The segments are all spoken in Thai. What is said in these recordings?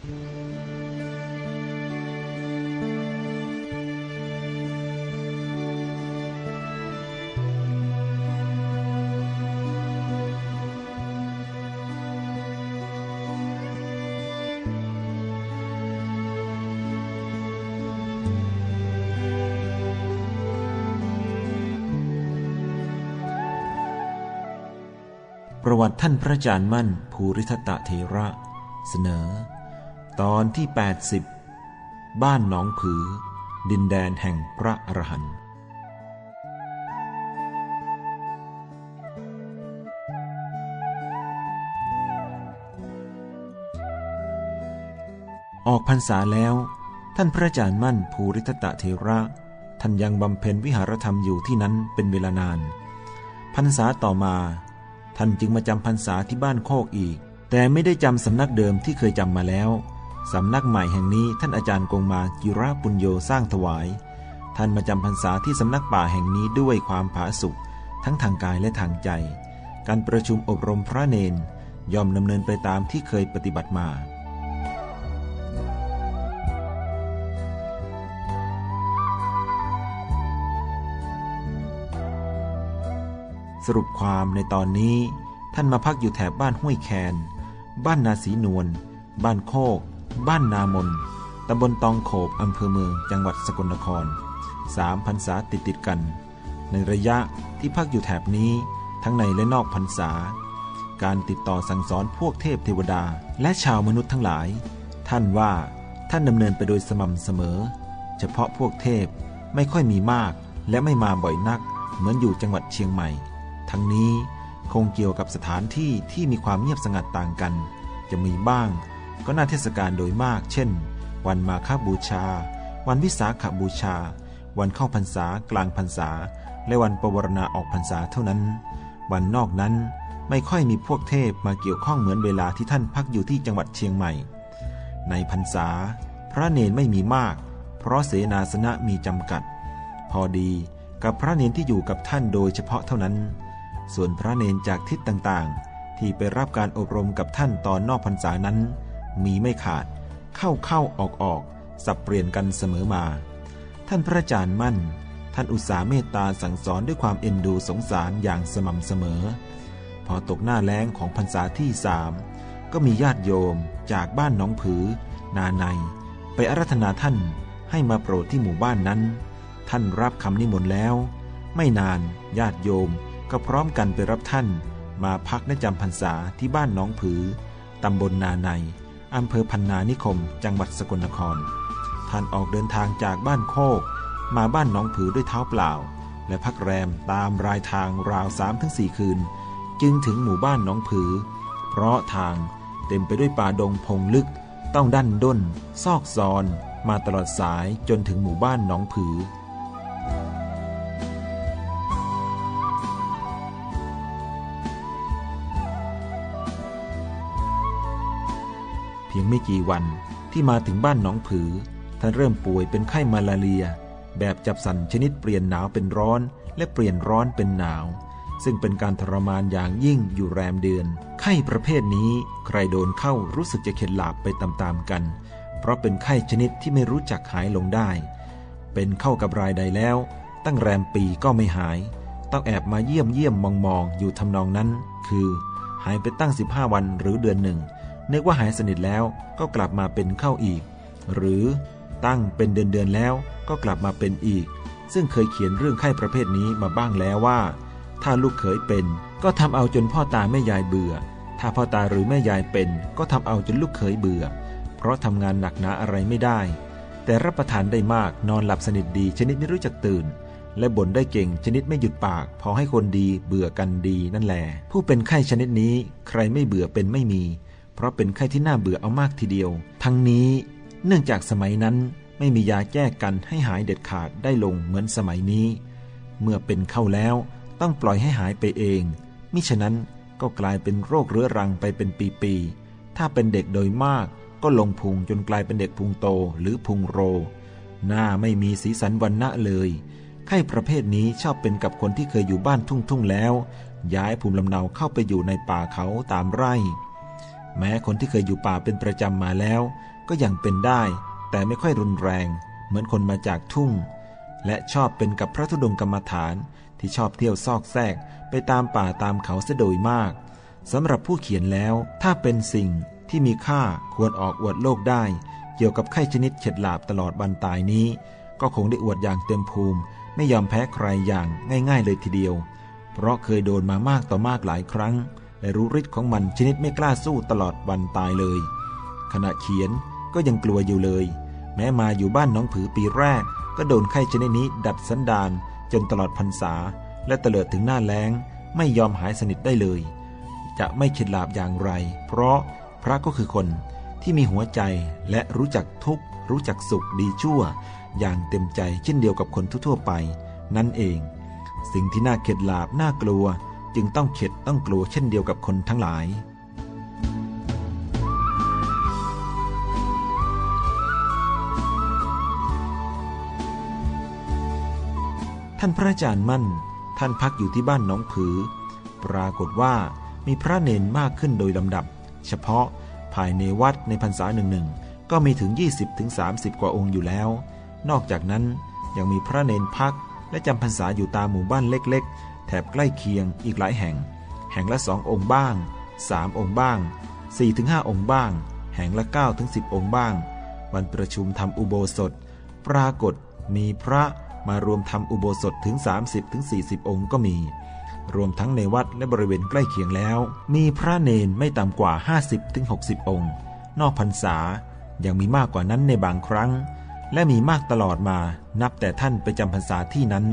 ประวัติท่านพระอาจารย์มั่น ภูริทัตเถระ เสนอ ตอนที่ 80 บ้านหนองผือ ดินแดนแห่งพระอรหันต์ออกพรรษาแล้ว ท่านพระอาจารย์มั่นภูริทัตเถระท่านยังบำเพ็ญวิหารธรรมอยู่ที่นั้นเป็นเวลานาน พรรษาต่อมา ท่านจึงมาจำพรรษาที่บ้านโคกอีก แต่ไม่ได้จำสำนักเดิมที่เคยจำมาแล้ว สำนักใหม่แห่งนี้ท่านอาจารย์กงมาจิระปุญโยสร้างถวาย ท่านมาจำพรรษาที่สำนักป่าแห่งนี้ด้วยความผาสุกทั้งทางกายและทางใจ การประชุมอบรมพระเนนยอมดำเนินไปตามที่เคยปฏิบัติมา สรุปความในตอนนี้ท่านมาพักอยู่แถบบ้านห้วยแคน บ้านนาสีนวล บ้านโคก บ้านนามนตำบลตองโขบอำเภอเมือง จังหวัดสกลนครสามพรรษาติดติดกัน ในระยะที่พักอยู่แถบนี้ ทั้งในและนอกพรรษา การติดต่อสั่งสอนพวกเทพเทวดา และชาวมนุษย์ทั้งหลาย ท่านว่าท่านดำเนินไปโดยสม่ำเสมอ เฉพาะพวกเทพไม่ค่อยมีมาก และไม่มาบ่อยนัก เหมือนอยู่จังหวัดเชียงใหม่ ทั้งนี้คงเกี่ยวกับสถานที่ที่มีความเงียบสงัดต่างกัน จะมีบ้าง ก็น่าเทศกาลโดยมาก เช่น วันมาฆบูชา วันวิสาขบูชา วันเข้าพรรษากลางพรรษา และวันปวารณาออกพรรษาเท่านั้น วันนอกนั้นไม่ค่อยมีพวกเทพมาเกี่ยวข้องเหมือนเวลาที่ท่านพักอยู่ที่จังหวัดเชียงใหม่ ในพรรษา พระเนนไม่มีมาก เพราะเสนาสนะมีจำกัด พอดีกับพระเนนที่อยู่กับท่านโดยเฉพาะเท่านั้น ส่วนพระเนนจากทิศต่างๆ ที่ไปรับการอบรมกับท่านตอนนอกพรรษานั้น มีไม่ขาด เข้าเข้าออกออก สับเปลี่ยนกันเสมอมา ท่านพระอาจารย์มั่น ท่านอุตสาเมตตาสั่งสอนด้วยความเอ็นดูสงสารอย่างสม่ำเสมอ พอตกหน้าแล้งของพรรษาที่สามก็มีญาติโยมจากบ้านหน้องผือ นาใน ไปอารัธนาท่านให้มาโปรดที่หมู่บ้านนั้น ท่านรับคำนิมนต์แล้ว ไม่นานญาติโยมก็พร้อมกันไปรับท่าน มาพักและจำพรรษาที่บ้านหน้องผือตำบลนาใน อำเภอพันนานิคม จังหวัดสกลนคร ท่านออกเดินทางจากบ้านโคก มาบ้านหนองผือด้วยเท้าเปล่า และพักแรมตามรายทางราวสามถึงสี่คืน จึงถึงหมู่บ้านหนองผือ เพราะทางเต็มไปด้วยป่าดงพงลึก ต้องดันด้น ซอกซอน มาตลอดสายจนถึงหมู่บ้านหนองผือ เพียงไม่กี่วันที่มาถึงบ้านหนองผือ ท่านเริ่มป่วยเป็นไข้มาลาเรีย แบบจับสันชนิดเปลี่ยนหนาวเป็นร้อน และเปลี่ยนร้อนเป็นหนาว ซึ่งเป็นการทรมานอย่างยิ่งอยู่แรมเดือน ไข้ประเภทนี้ใครโดนเข้ารู้สึกจะเข็ดหลาบไปตามๆกัน เพราะเป็นไข้ชนิดที่ไม่รู้จักหายลงได้ เป็นเข้ากับรายใดแล้ว ตั้งแรมปีก็ไม่หาย ต้องแอบมาเยี่ยมเยี่ยมมองมองๆอยู่ทำนองนั้น คือ หายไปตั้ง 15 วันหรือเดือนหนึ่ง นึกว่าหายสนิทแล้วก็กลับมาเป็นเข้าอีก หรือตั้งเป็นเดือนเดือนแล้วก็กลับมาเป็นอีก ซึ่งเคยเขียนเรื่องไข้ประเภทนี้มาบ้างแล้วว่า ถ้าลูกเขยเป็น ก็ทำเอาจนพ่อตาแม่ยายเบื่อ ถ้าพ่อตาหรือแม่ยายเป็น ก็ทำเอาจนลูกเขยเบื่อ เพราะทำงานหนักหนาอะไรไม่ได้ แต่รับประทานได้มากนอนหลับสนิทดีชนิดไม่รู้จักตื่นและบ่นได้เก่งชนิดไม่หยุดปาก พอให้คนดีเบื่อกันดีนั่นแหละผู้เป็นไข้ชนิดนี้ ใครไม่เบื่อเป็นไม่มี เพราะเป็นไข้ที่น่าเบื่อเอามากทีเดียว ทั้งนี้เนื่องจากสมัยนั้นไม่มียาแก้กันให้หายเด็ดขาดได้ลงเหมือนสมัยนี้ เมื่อเป็นเข้าแล้วต้องปล่อยให้หายไปเอง มิฉะนั้นก็กลายเป็นโรคเรื้อรังไปเป็นปีๆ ถ้าเป็นเด็กโดยมากก็ลงพุงจนกลายเป็นเด็กพุงโตหรือพุงโร หน้าไม่มีสีสันวันณะเลย ไข้ประเภทนี้ชอบเป็นกับคนที่เคยอยู่บ้านทุ่งๆแล้ว ย้ายภูมิลำเนาเข้าไปอยู่ในป่าเขาตามไร่ แม้คนที่เคยอยู่ป่าเป็นประจำมาแล้ว ก็ยังเป็นได้ แต่ไม่ค่อยรุนแรง เหมือนคนมาจากทุ่ง และชอบเป็นกับพระธุดงกรรมฐานที่ชอบเที่ยวซอกแซกไปตามป่าตามเขาเสโดยมากสำหรับผู้เขียนแล้ว ถ้าเป็นสิ่งที่มีค่าควรออกอวดโลกได้ เกี่ยวกับไข้ชนิดเฉดหลาบตลอดวันตายนี้ ก็คงได้อวดอย่างเต็มภูมิ ไม่ยอมแพ้ใครอย่างง่าย ๆ เลยทีเดียว เพราะเคยโดนมามากต่อมากหลายครั้ง และรู้ฤทธิ์ของมันชนิดไม่กล้าสู้ตลอดวันตายเลย ขณะเขียนก็ยังกลัวอยู่เลย แม้มาอยู่บ้านน้องผือปีแรก ก็โดนไข้ชนิดนี้ดัดสันดานจนตลอดพรรษา และเตลิดถึงหน้าแล้ง ไม่ยอมหายสนิทได้เลย จะไม่เข็ดหลาบอย่างไร เพราะพระก็คือคนที่มีหัวใจและรู้จักทุกข์ รู้จักสุขดีชั่ว อย่างเต็มใจเช่นเดียวกับคนทั่วๆไป นั่นเอง สิ่งที่น่าเข็ดหลาบน่ากลัว จึงต้องเข็ดต้องกลัวเช่นเดียวกับคนทั้งหลาย ท่านพระอาจารย์มั่น ท่านพักอยู่ที่บ้านน้องผือ ปรากฏว่ามีพระเนนมากขึ้นโดยลำดับ เฉพาะภายในวัดในพรรษาหนึ่งหนึ่งก็มีถึง 20-30 กว่าองค์อยู่แล้ว นอกจากนั้นยังมีพระเนนพักและจำพรรษาอยู่ตามหมู่บ้านเล็ก แถบใกล้เคียงอีกหลายแห่ง แห่งละสององค์บ้าง 3 องค์บ้าง 4-5 องค์บ้าง แห่งละ 9-10 องค์บ้าง วันประชุมทำอุโบสถ ปรากฏมีพระมารวมทำอุโบสถถึง 30-40 องค์ก็มี รวมทั้งในวัดและบริเวณใกล้เคียงแล้ว มีพระเนนไม่ต่ำกว่า 50-60 องค์ นอกพรรษายังมีมากกว่านั้นในบางครั้ง และมีมากตลอดมานับแต่ท่านไปจำพรรษาที่นั้น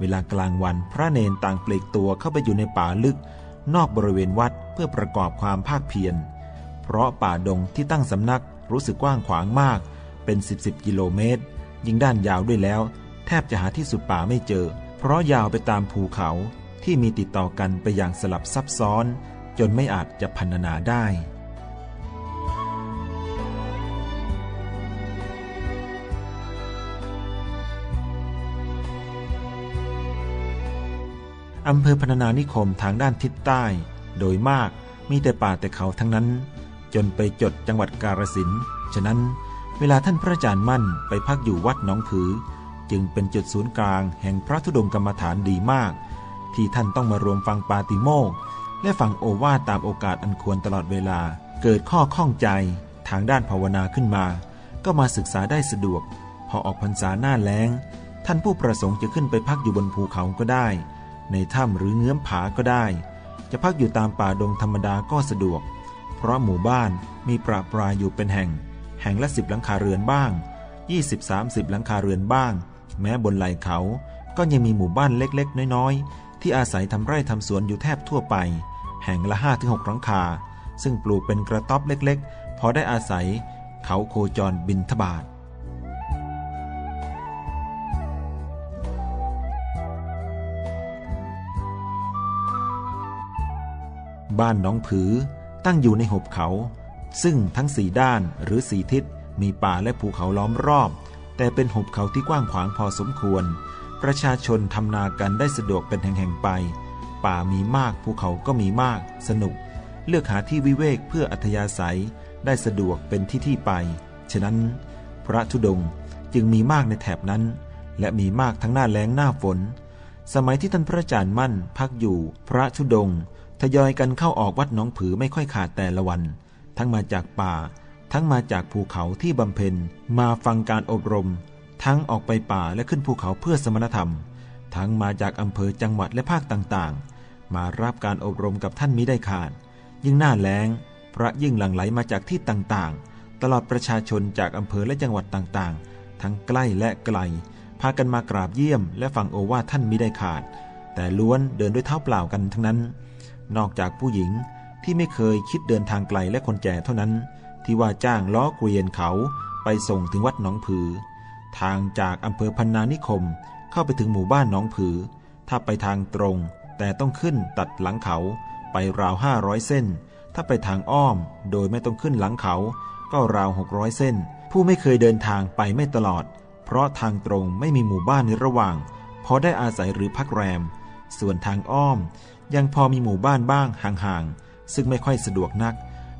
เวลากลางวันพระเนนต่างเปลีกตัวเข้าไปอยู่ในป่าลึก นอกบริเวณวัดเพื่อประกอบความภาคเพียร เพราะป่าดงที่ตั้งสำนักรู้สึกกว้างขวางมาก เป็นสิบสิบกิโลเมตร ยิ่งด้านยาวด้วยแล้ว แทบจะหาที่สุดป่าไม่เจอ เพราะยาวไปตามภูเขาที่มีติดต่อกันไปอย่างสลับซับซ้อน จนไม่อาจจะพรรณนาได้ อำเภอพรรณนานิคมทางด้านทิศใต้ โดยมากมีแต่ป่าแต่เขาทั้งนั้น จนไปจดจังหวัดกาฬสินธ์ฉะนั้นเวลาท่านพระอาจารย์มั่นไปพักอยู่วัดหนองผือ จึงเป็นจุดศูนย์กลางแห่งพระธุดงกรรมฐานดีมาก ที่ท่านต้องมารวมฟังปาติโมกและฟังโอวาทตามโอกาสอันควรตลอดเวลา เกิดข้อข้องใจทางด้านภาวนาขึ้นมา ก็มาศึกษาได้สะดวก พอออกพรรษาหน้าแล้ง ท่านผู้ประสงค์จะขึ้นไปพักอยู่บนภูเขาก็ได้ ในถ้ำหรือเงื้อมผาก็ได้ จะพักอยู่ตามป่าดงธรรมดาก็สะดวก เพราะหมู่บ้านมีปราปรายอยู่เป็นแห่ง แห่งละสิบหลังคาเรือนบ้าง 20-30 หลังคาเรือนบ้าง แม้บนไหล่เขาก็ยังมีหมู่บ้านเล็กๆ น้อยๆ ที่อาศัยทำไร่ทำสวนอยู่แทบทั่วไป แห่งละ5-6หลังคา ซึ่งปลูกเป็นกระต๊อบเล็กๆ พอได้อาศัยเขาโคจรบินทบาท บ้านน้องผือ ตั้งอยู่ในหุบเขา ซึ่งทั้งสี่ด้านหรือสี่ทิศมีป่าและภูเขาล้อมรอบ แต่เป็นหุบเขาที่กว้างขวางพอสมควร ประชาชนทำนากันได้สะดวกเป็นแห่งๆไป ป่ามีมากภูเขาก็มีมาก สนุก เลือกหาที่วิเวกเพื่ออัธยาศัยได้สะดวกเป็นที่ที่ไป ฉะนั้น พระธุดงจึงมีมากในแถบนั้น และมีมากทั้งหน้าแล้งหน้าฝน สมัยที่ท่านพระอาจารย์มั่นพักอยู่พระธุดงค์ ทยอยกันเข้าออกวัดหนองผือไม่ค่อยขาดแต่ละวัน ทั้งมาจากป่า ทั้งมาจากภูเขาที่บำเพ็ญ มาฟังการอบรม ทั้งออกไปป่าและขึ้นภูเขาเพื่อสมณธรรม ทั้งมาจากอำเภอจังหวัดและภาคต่างๆ มารับการอบรมกับท่านมิได้ขาด ยิ่งหน้าแล้ง พระยิ่งหลั่งไหลมาจากที่ต่างๆ ตลอดประชาชนจากอำเภอและจังหวัดต่างๆ ทั้งใกล้และไกล พากันมากราบเยี่ยม และฟังโอวาทท่านมิได้ขาด แต่ล้วนเดินด้วยเท้าเปล่ากันทั้งนั้น นอกจากผู้หญิงที่ไม่เคยคิดเดินทางไกลและคนแก่เท่านั้น ที่ว่าจ้างล้อเกวียนเขาไปส่งถึงวัดหนองผือ ทางจากอำเภอพันนานิคมเข้าไปถึงหมู่บ้านหนองผือ ถ้าไปทางตรง แต่ต้องขึ้นตัดหลังเขาไปราวห้าร้อยเส้น ถ้าไปทางอ้อมโดยไม่ต้องขึ้นหลังเขา ก็ราวหกร้อยเส้น ผู้ไม่เคยเดินทางไปไม่ตลอด เพราะทางตรงไม่มีหมู่บ้านในระหว่างพอได้อาศัยหรือพักแรม ส่วนทางอ้อม ยังพอมีหมู่บ้านบ้างห่างๆ ซึ่งไม่ค่อยสะดวกนัก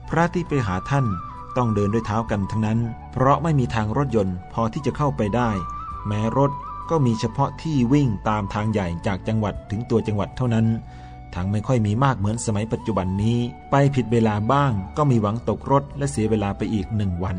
พระที่ไปหาท่านต้องเดินด้วยเท้ากันทั้งนั้น เพราะไม่มีทางรถยนต์พอที่จะเข้าไปได้ แม้รถก็มีเฉพาะที่วิ่งตามทางใหญ่จากจังหวัดถึงตัวจังหวัดเท่านั้น ทางไม่ค่อยมีมากเหมือนสมัยปัจจุบันนี้ ไปผิดเวลาบ้างก็มีหวังตกรถและเสียเวลาไปอีกหนึ่งวัน